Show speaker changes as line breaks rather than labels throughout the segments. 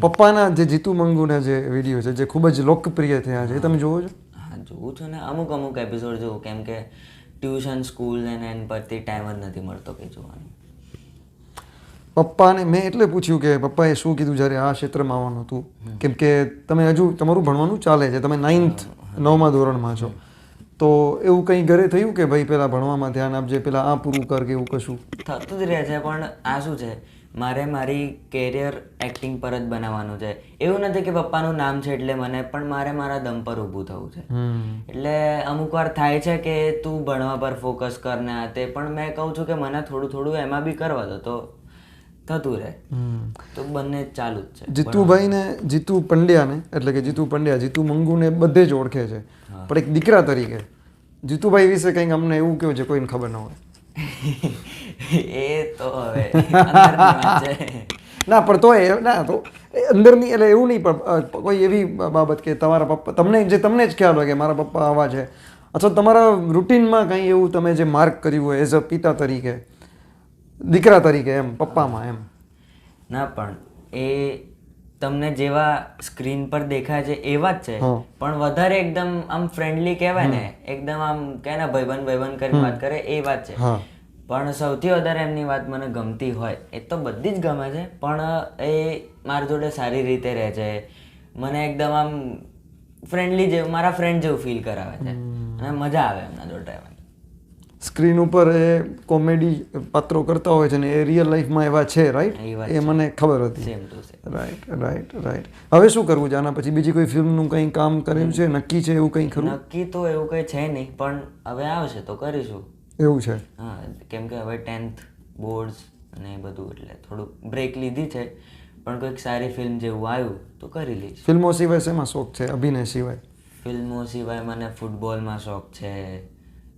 પપ્પાના જે જીતુ મંગુના જે વીડિયો છે જે ખૂબ જ લોકપ્રિય થયા છે એ તમે જોવો છો?
હા જોઉં છું ને. અમુક અમુક એપિસોડ જોઉં કેમ કે ટ્યુશન સ્કૂલ અને એન પરથી ટાઈમ જ નથી મળતો કે જોવાનું.
પપ્પાને મેં એટલે પૂછ્યું કે પપ્પાએ શું કીધું જ્યારે આ ક્ષેત્રમાં આવવાનું હતું? કેમ કે તમે હજુ તમારું ભણવાનું ચાલે છે તમે નાઇન્થ નવમા ધોરણમાં છો. તો એવું કંઈ ઘરે થયું કે ભાઈ પેલા ભણવામાં ધ્યાન આપજે પેલા આ પૂરું કર કે એવું કશું?
થતું જ રહે છે પણ આ શું છે? મારે મારી કેરિયર એક્ટિંગ પર જ બનાવવાનું છે. એવું નથી કે પપ્પાનું નામ છે એટલે મને પણ મારે મારા દમ પર ઊભું થવું છે. એટલે અમુક વાર થાય છે કે તું ભણવા પર ફોકસ કર ને આ તે પણ મેં કહું છું કે મને થોડું થોડું એમાં બી કરવા દો તો થતું રહે. તો બંને ચાલુ જ છે.
જીતુભાઈને જીતુ પંડ્યાને એટલે કે જીતુ પંડ્યા જીતુ મંગુને બધે જ ઓળખે છે. પણ એક દીકરા તરીકે જીતુભાઈ વિશે કંઈક અમને એવું કહ્યું છે કોઈને ખબર ન હોય.
એ તો હવે
ના પણ તોય ના તો અંદરની એટલે એવું નહીં પણ કોઈ એવી બાબત કે તમારા પપ્પા તમને જે તમને જ ખ્યાલ હોય કે મારા પપ્પા આવા છે. અથવા તમારા રૂટીનમાં કંઈ એવું તમે જે માર્ક કર્યું હોય એઝ અ પિતા તરીકે દીકરા તરીકે એમ પપ્પામાં એમ?
ના પણ એ તમને જેવા સ્ક્રીન પર દેખાય છે એવા જ છે. પણ વધારે એકદમ આમ ફ્રેન્ડલી કહેવાય ને એકદમ આમ કે ને ભાઈબંધ ભાઈબંધ કરી વાત કરે એ વાત છે.
હા.
પણ સૌથી વધારે એમની વાત મને ગમતી હોય એ તો બધી જ ગમે છે પણ એ મારી જોડે સારી રીતે રહે છે. મને એકદમ આમ ફ્રેન્ડલી જેવું મારા ફ્રેન્ડ જેવું ફીલ કરાવે છે. અને મજા આવે એમના જોડે
સ્ક્રીન ઉપર એ કોમેડી પાત્રો કરતા હોય છે ને એ રિયલ લાઈફમાં એવા છે રાઈટ
એ
મને ખબર હતી. રાઈટ રાઈટ રાઈટ હવે શું કરવું છે? આના પછી બીજી કોઈ ફિલ્મનું કંઈ કામ કર્યું છે? નક્કી છે એવું કંઈ ખરું?
નક્કી તો એવું કંઈ છે નહીં પણ હવે આવશે તો કરીશું.
એવું છે?
હા કેમ કે હવે ટેન્થ બોર્ડ્સ અને એ બધું એટલે થોડુંક બ્રેક લીધી છે. પણ કોઈક સારી ફિલ્મ જેવું આવ્યું તો કરી લઈશ
ફિલ્મો સિવાય શેમાં શોખ છે? અભિનય સિવાય?
ફિલ્મો સિવાય મને ફૂટબોલમાં શોખ છે.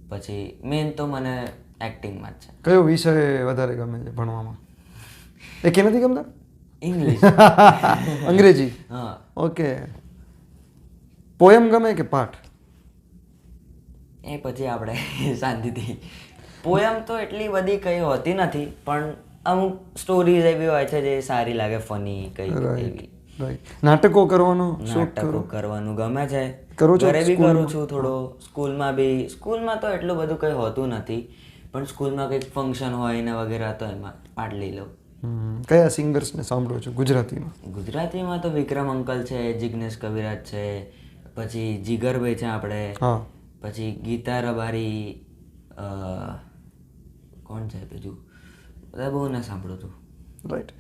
પછી મેન તો મને એક્ટિંગમાં જ છે.
કયો વિષય વધારે ગમે છે ભણવામાં? એ કે નથી ગમતા?
ઇંગ્લિશ
અંગ્રેજી.
હા.
ઓકે પોયમ ગમે કે પાઠ?
એ પછી આપણે શાંતિથી. પોયમ તો એટલી બધી કંઈ હોતી નથી પણ અમુક સ્ટોરીઝ એવી હોય છે જે સારી લાગે ફની કઈ એવી.
નાટકો કરવાનો
નાટકો કરવાનું ગમે છે. ઘરે બી કરું છું થોડો. સ્કૂલમાં બી સ્કૂલમાં તો એટલું બધું કંઈ હોતું નથી પણ સ્કૂલમાં કંઈક ફંક્શન હોય ને વગેરે તો એમાં પાર્ટ લઈ લઉં.
કયા સિંગર્સને સાંભળો છો? ગુજરાતીમાં?
ગુજરાતીમાં તો વિક્રમ અંકલ છે જિગ્નેશ કવિરાજ છે પછી જીગરભાઈ છે આપણે.
હા.
પછી ગીતા રબારી કોણ છે બીજું બધા બહુ ના સાંભળું તું
રાઈટ